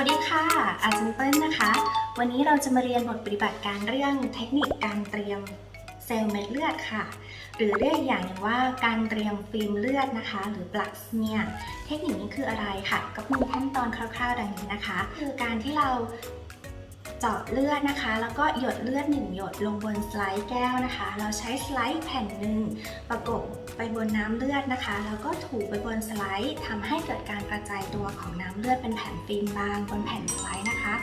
วัสดีค่ะ อาจารย์เปิ้ลนะคะ วันนี้เราจะมาเรียนบทปฏิบัติการเรื่องเทคนิคการเตรียมเซลล์เม็ดเลือดค่ะ หรือเรียกอย่างหนึ่งว่าการเตรียมฟิล์มเลือดนะคะ หรือปลักเนี่ยเทคนิคนี้คืออะไรค่ะ ก็มีขั้นตอนคร่าวๆ ดังนี้นะคะ คือการที่เรา เจาะเลือดนะคะ แล้วก็หยดเลือดหนึ่งหยดลงบนสไลด์แก้วนะคะ เราใช้สไลด์แผ่นหนึ่งประกบไปบนน้ำเลือดนะคะ แล้วก็ถูไปบนสไลด์ทำให้เกิดการกระจายตัวของน้ำเลือดเป็นแผ่นฟิล์มบางบนแผ่นสไลด์นะคะ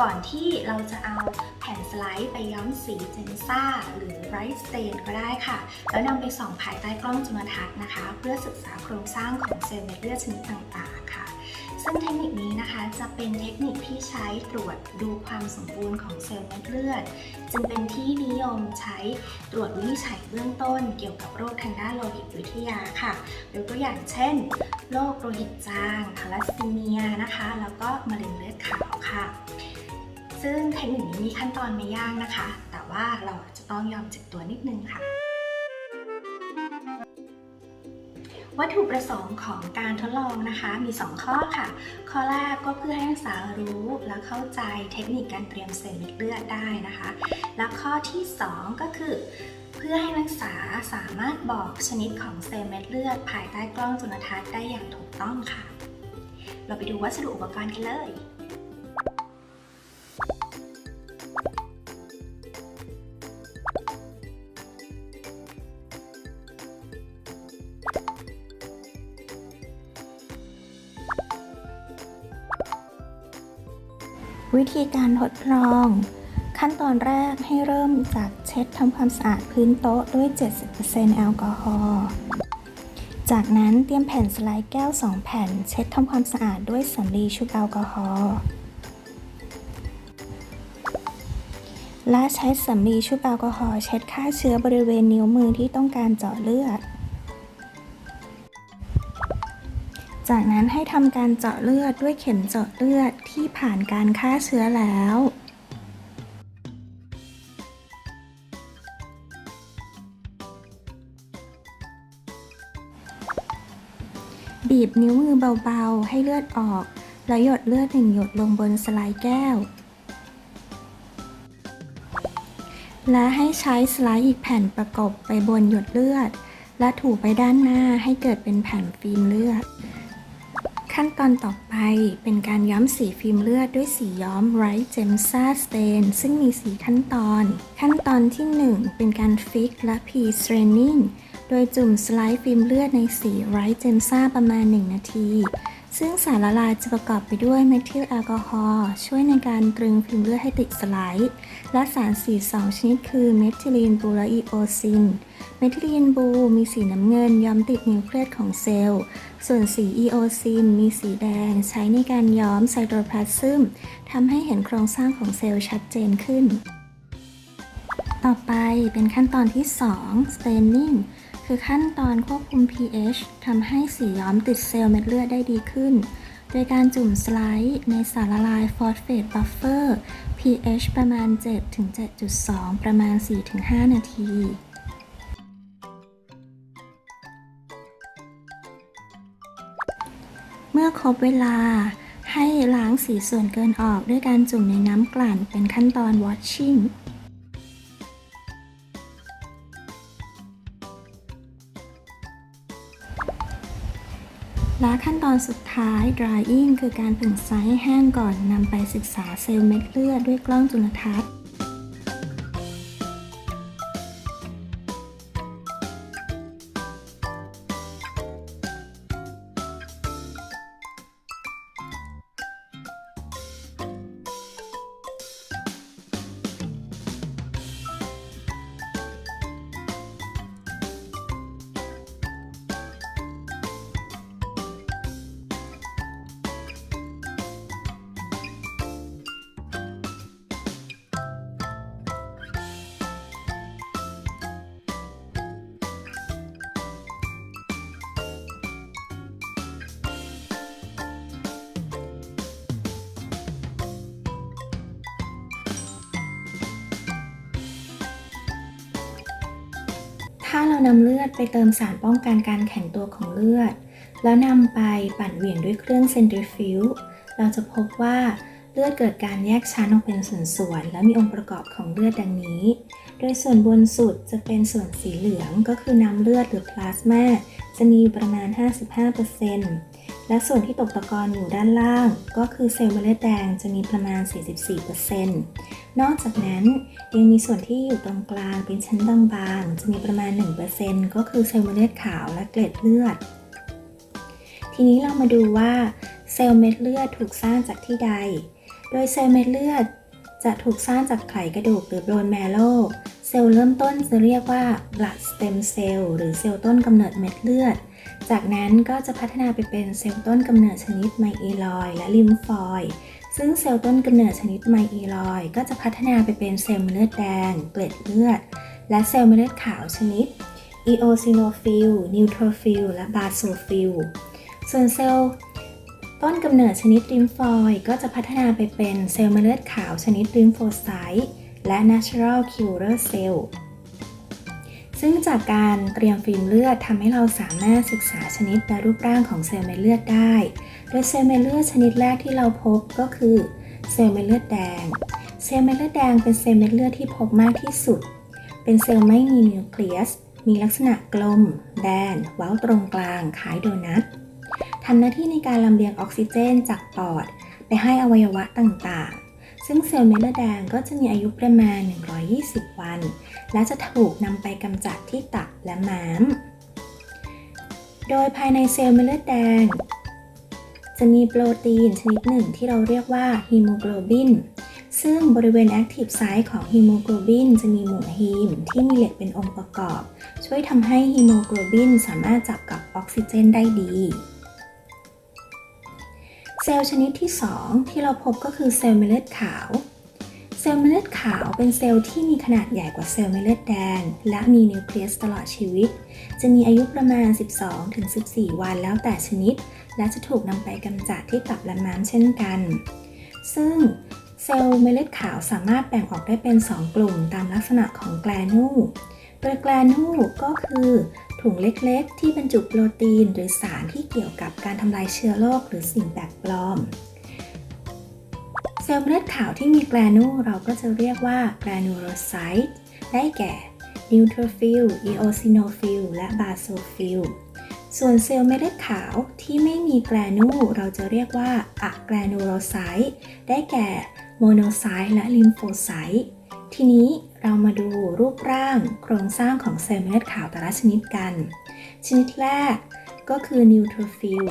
ก่อนที่เราจะเอาแผ่นสไลด์ไปย้อมสีเจนซ่า หรือไรท์สเตนก็ได้ค่ะ แล้วนำไปส่องภายใต้กล้องจุลทรรศน์นะคะ เพื่อศึกษาโครงสร้างของเซลล์เม็ดเลือดชนิดต่างๆค่ะ ซึ่งเทคนิคนี้นะคะจะเป็นเทคนิคที่ใช้ตรวจดูความสมบูรณ์ของเซลล์เม็ดเลือด จึงเป็นที่นิยมใช้ตรวจวินิจฉัยเบื้องต้น เกี่ยวกับโรคทางด้านโลหิตวิทยาค่ะยกตัวอย่างเช่นโรคโลหิตจางทาลัสซีเมียนะคะ แล้วก็มะเร็งเลือดขาวค่ะ ซึ่งเทคนิคนี้มีขั้นตอนไม่ยากนะคะ แต่ว่าเราจะต้องยอมเจ็บตัวนิดนึงค่ะ วัตถุประสงค์ของการทดลองนะคะ มี 2 ข้อค่ะ ข้อแรกก็เพื่อให้นักศึกษารู้และเข้าใจเทคนิคการเตรียมเซลล์เม็ดเลือดได้นะคะ และข้อที่ 2 ก็คือ เพื่อให้นักศึกษาสามารถบอกชนิดของเซลล์เม็ดเลือด ภายใต้กล้องจุลทรรศน์ได้อย่างถูกต้องค่ะ เราไปดูวัสดุอุปกรณ์กันเลย วิธีการทดลอง ขั้นตอนแรกให้เริ่มจากเช็ดทำความสะอาดพื้นโต๊ะด้วย 70%แอลกอฮอล์จากนั้นเตรียมแผ่นสไลด์แก้ว 2 แผ่น เช็ดทำความสะอาดด้วยสำลีชุบแอลกอฮอล์และใช้สำลีชุบแอลกอฮอล์เช็ดฆ่าเชื้อบริเวณนิ้วมือที่ต้องการเจาะเลือด จากนั้นให้ทำการเจาะเลือดด้วยเข็มเจาะเลือดที่ผ่านการฆ่าเชื้อแล้วบีบนิ้วมือเบาๆ ให้เลือดออก แล้วหยดเลือดหนึ่งหยดลงบนสไลด์แก้ว และให้ใช้สไลด์อีกแผ่นประกบไปบนหยดเลือด และถูไปด้านหน้าให้เกิดเป็นแผ่นฟิล์มเลือด ขั้นตอนต่อไปเป็นการย้อมสีฟิล์มเลือดด้วยสีย้อม Right Gemsa Stain ซึ่งมีสีขั้นตอน ขั้นตอนที่ 1 เป็นการฟิกและ P-Straining โดยจุ่มสไลด์ฟิล์มเลือดในสี Right Gemsa ประมาณ 1 นาที ซึ่งสารละลายจะประกอบไปด้วยเมทิลแอลกอฮอล์ช่วยในการตรึงฟิล์มเลือดให้ติดสไลด์และสารสี2ชนิดคือเมทิลีนบูและอีโอซิน เมทิลีนบูมีสีน้ำเงินย้อมติดนิวเคลียสของเซลล์ ส่วนสีอีโอซินมีสีแดงใช้ในการย้อมไซโตพลาซึมทำให้เห็นโครงสร้างของเซลล์ชัดเจนขึ้น ต่อไปเป็นขั้นตอนที่ 2 staining คือขั้นตอนควบคุม pH ทำให้สีย้อมติดเซลล์เม็ดเลือดได้ดีขึ้น โดยการจุ่มสไลด์ในสารละลายฟอสเฟตบัฟเฟอร์ pH ประมาณ 7-7.2 ประมาณ 4-5 นาทีเมื่อครบเวลาให้ล้างสีส่วนเกินออกด้วยการจุ่มในน้ำกลั่นเป็นขั้นตอน washing และขั้นตอนสุดท้าย drying คือการผึ่งไซส์แห้งก่อนนำไปศึกษาเซลล์เม็ดเลือดด้วยกล้องจุลทรรศน์ ถ้าเรานำเลือดไปเติมสารป้องกันการแข็งตัวของเลือด แล้วนำไปปั่นเหวี่ยงด้วยเครื่องเซนทริฟิวเราจะพบว่าเลือดเกิดการแยกชั้นออกเป็นส่วนๆ และมีองค์ประกอบของเลือดดังนี้ โดยส่วนบนสุดจะเป็นส่วนสีเหลืองก็คือน้ำเลือดหรือพลาสมาจะมีอยู่ประมาณ 55% และส่วนที่ตกตะกอนอยู่ด้านล่าง ก็คือเซลล์เมล็ดแดงจะมีประมาณ 44%นอกจากนั้นยังมีส่วนที่อยู่ตรงกลางเป็นชั้นบางๆ จะมีประมาณ 1%ก็คือเซลล์เมล็ดขาวและเกล็ดเลือด ทีนี้เรามาดูว่าเซลล์เม็ดเลือดถูกสร้างจากที่ใด โดยเซลล์เม็ดเลือดจะถูกสร้างจากไขกระดูกหรือโบนแมโลเซลล์เริ่มต้นจะเรียกว่า blood stem cell หรือเซลล์ต้นกำเนิดเม็ดเลือด จากนั้นก็จะพัฒนาไปเป็นเซลล์ต้นกำเนิดชนิดไมเอลอยด์และลิมฟอยด์ซึ่งเซลล์ต้นกำเนิดชนิดไมเอลอยด์ก็จะพัฒนาไปเป็นเซลล์เม็ดเลือดแดง เกล็ดเลือด และเซลล์เม็ดเลือดขาวชนิดอีโอซิโนฟิลนิวโทรฟิลและบาโซฟิลส่วนเซลล์ต้นกำเนิดชนิดริมฟอยด์ก็จะพัฒนาไปเป็นเซลล์เม็ดเลือดขาวชนิดริมโฟไซต์และ natural killer cell ซึ่งจากการเตรียมฟิล์มเลือดทำให้เราสามารถศึกษาชนิดและรูปร่างของเซลล์เม็ดเลือดได้ โดยเซลล์เม็ดเลือดชนิดแรกที่เราพบก็คือเซลล์เม็ดเลือดแดง เซลล์เม็ดเลือดแดงเป็นเซลล์เม็ดเลือดที่พบมากที่สุด เป็นเซลล์ไม่มีนิวเคลียส มีลักษณะกลม แบน เว้าตรงกลาง คล้ายโดนัททำหน้าที่ในการลำเลียงออกซิเจนจากปอด ไปให้อวัยวะต่าง ซึ่งเซลล์เม็ดเลือดแดงก็จะมีอายุประมาณ 120 วัน และจะถูกนำไปกำจัดที่ตับและม้าม โดยภายในเซลล์เม็ดเลือดแดง จะมีโปรตีนชนิดหนึ่งที่เราเรียกว่าฮีโมโกลบินซึ่งบริเวณแอคทีฟไซต์ของฮีโมโกลบินจะมีหมู่ฮีมที่มีเหล็กเป็นองค์ประกอบ ช่วยทำให้ฮีโมโกลบินสามารถจับกับออกซิเจนได้ดี เซลล์ชนิดที่ 2 ที่เราพบก็คือเซลล์เมลือดขาว เซลล์เมลือดขาวเป็นเซลล์ที่มีขนาดใหญ่กว่าเซลล์เมลือดแดง และมีนิวเคลียสตลอดชีวิต จะมีอายุประมาณ 12-14 วันแล้วแต่ชนิด และจะถูกนำไปกำจัดที่ตับและม้ามเช่นกัน ซึ่งเซลล์เมลือดขาวสามารถแบ่งออกได้เป็น 2 กลุ่มตามลักษณะของแกลนู โดยแกลนูก็คือถุงเล็กๆ ที่บรรจุโปรตีนหรือสารที่เกี่ยวกับการทำลายเชื้อโรคหรือสิ่งแปลกปลอม เซลล์เม็ดเลือดขาวที่มีแกลนูเราก็จะเรียกว่าแกลนูโรไซต์ได้แก่นิวโทรฟิลอีโอซิโนฟิลและบาโซฟิลส่วนเซลล์เม็ดเลือดขาวที่ไม่มีแกลนูเราจะเรียกว่าอะแกลนูโรไซต์ได้แก่โมโนไซต์และลิมโฟไซต์ทีนี้ เรามาดูรูปร่างโครงสร้างของเซลล์เม็ดขาวแต่ละชนิดกัน ชนิดแรกก็คือนิวโทรฟิล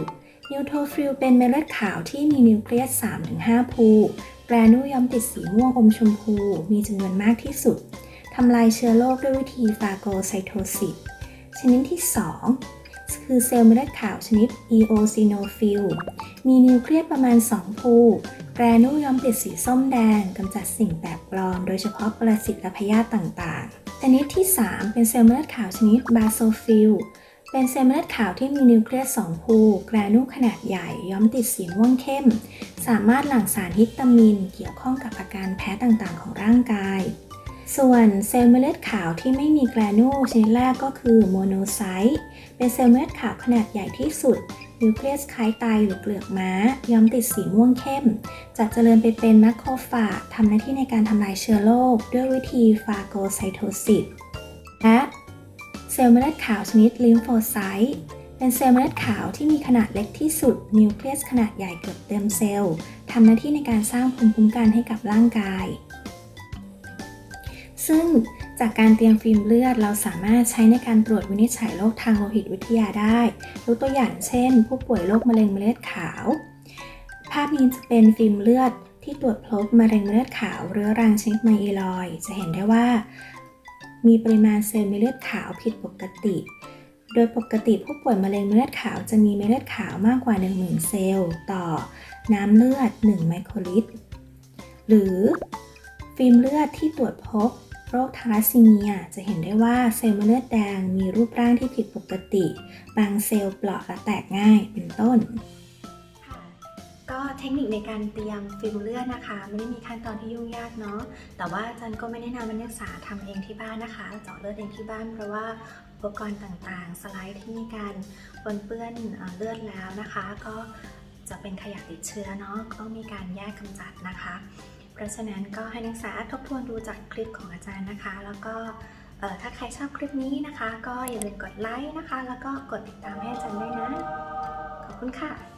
นิวโทรฟิลเป็นเม็ดเลือดขาวที่มีนิวเคลียส 3-5 ภูแกรนูย้อมติดสีม่วงอมชมพู มีจำนวนมากที่สุดทำลายเชื้อโรคด้วยวิธีฟาโกไซโทซิสชนิดที่ 2 คือเซลล์เม็ดเลือดขาวชนิด e o s i n o p h i l มีนิวเคลียสประมาณ 2 ภูแกรนูย้อมติดสีส้มแดงกำจัดสิ่งแปลกปลอม โดยเฉพาะปรสิตและพยาธิต่างๆ ชนิดที่ 3 เป็นเซลล์เม็ดเลือดขาวชนิดบาโซฟิลเป็นเซลล์เม็ดเลือดขาวที่มีนิวเคลียส2ภูแกรนูขนาดใหญ่ย้อมติดสีม่วงเข้ม สามารถหลั่งสารฮิตามิน เกี่ยวข้องกับอาการแพ้ต่างๆ ของร่างกาย ส่วนเซลล์เม็ดเลือดขาวที่ไม่มีแกรนูชนิดแรกก็คือโมโนไซต์ เป็นเซลล์เม็ดเลือดขาวขนาดใหญ่ที่สุด นิวเคลียสคล้ายไตหรือเปลือกม้า ย้อมติดสีม่วงเข้ม จะเจริญไปเป็นแมคโครฟาจทำหน้าที่ในการทำลายเชื้อโรคด้วยวิธีฟาโกไซโทซิสและเซลล์เม็ดเลือดขาวชนิดลิมโฟไซต์เป็นเซลล์เม็ดเลือดขาวที่มีขนาดเล็กที่สุด นิวเคลียสขนาดใหญ่เกือบเต็มเซลล์ทำหน้าที่ในการสร้างภูมิคุ้มกันให้กับร่างกาย ซึ่ง จากการเตรียมฟิล์มเลือด เราสามารถใช้ในการตรวจวินิจฉัยโรคทางโลหิตวิทยาได้ยกตัวอย่างเช่น ผู้ป่วยโรคมะเร็งเม็ดเลือดขาว ภาพนี้จะเป็นฟิล์มเลือดที่ตรวจพบมะเร็งเม็ดเลือดขาวเรื้อรังชนิดไมเอลอย จะเห็นได้ว่า มีปริมาณเซลล์เม็ดเลือดขาวผิดปกติ โดยปกติผู้ป่วยมะเร็งเม็ดเลือดขาวจะมีเม็ดเลือดขาวมากกว่า 10,000 เซลล์ ต่อน้ำเลือด 1 ไมโครลิตร หรือฟิล์มเลือดที่ตรวจพบ โรคทาลัสซีเมียจะเห็นได้ว่าเซลล์เม็ดเลือดแดงมีรูปร่างที่ผิดปกติ บางเซลล์เปราะและแตกง่ายเป็นต้น ค่ะก็เทคนิคในการเตรียมฟิลเลือดนะคะ ไม่ได้มีขั้นตอนที่ยุ่งยากเนาะแต่ว่าอาจารย์ก็ไม่แนะนำนักศึกษาทำเองที่บ้านนะคะเจาะเลือดเองที่บ้านเพราะว่าอุปกรณ์ต่างๆ สไลด์ที่มีการปนเปื้อนเอ่อเลือดแล้วนะคะ ก็จะเป็นขยะติดเชื้อเนาะก็ต้องมีการแยกกำจัดนะคะ ราะฉะนั้นก็ให้นักศึกษาทบทวนดูจากคลิปของอาจารย์นะคะ แล้วก็ถ้าใครชอบคลิปนี้นะคะ ก็อย่าลืมกดไลค์นะคะ แล้วก็กดติดตามให้อาจารย์ด้วยนะ ขอบคุณค่ะ